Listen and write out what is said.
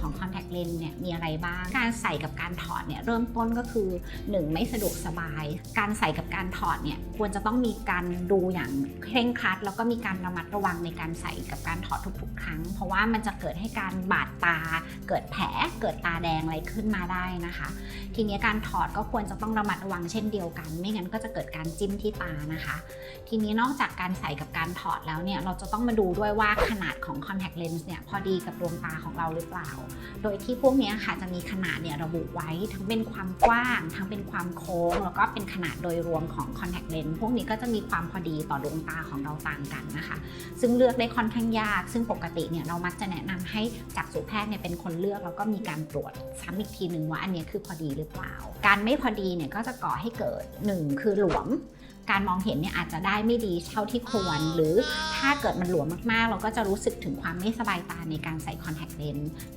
ของ contact lens เนี่ยมีอะไรบ้าง การใส่กับการถอดเนี่ยเริ่มต้นก็คือ 1 ไม่สะดวกสบาย การใส่กับการถอดเนี่ยควรจะต้องมีการดูอย่างเคร่งครัด แล้วก็มีการระมัดระวังในการใส่กับการถอดทุกๆ ครั้ง เพราะว่ามันจะเกิดให้การบาดตา เกิดแผลเกิดตาแดงอะไรขึ้นมาได้นะคะ ทีนี้การถอดก็ควรจะต้องระมัดระวังเช่นเดียวกัน ไม่งั้นก็จะเกิดการจิ้มที่ตานะคะ ทีนี้นอกจากการใส่กับการถอดแล้วเนี่ยเราจะต้องมาดูด้วยว่าขนาดของ contact lens เนี่ยพอดีกับดวงตาของเราหรือเปล่า โดยที่พวกนี้ค่ะจะมีขนาดเนี่ยระบุไว้ทั้งเป็นความกว้าง ทั้งเป็นความโค้ง แล้วก็เป็นขนาดโดยรวมของ contact lens พวกนี้ก็จะมีความพอดีต่อดวงตาของเราต่างกันนะคะ ซึ่งเลือกได้ค่อนข้างยาก ซึ่งปกติเนี่ยเรามักจะแนะนำให้จักษุแพทย์เนี่ยเป็นคนเลือกแล้วก็มีการตรวจซ้ำอีกทีหนึ่งว่าอันนี้คือพอดีหรือเปล่า การไม่พอดีเนี่ยก็จะก่อให้เกิด 1 คือหลวม การมองเห็นเนี่ยอาจจะได้ไม่ดีเท่าที่ควร หรือถ้าเกิดมันหลวมมากๆ เราก็จะรู้สึกถึงความไม่สบายตาในการใส่คอนแทคเลนส์หรือ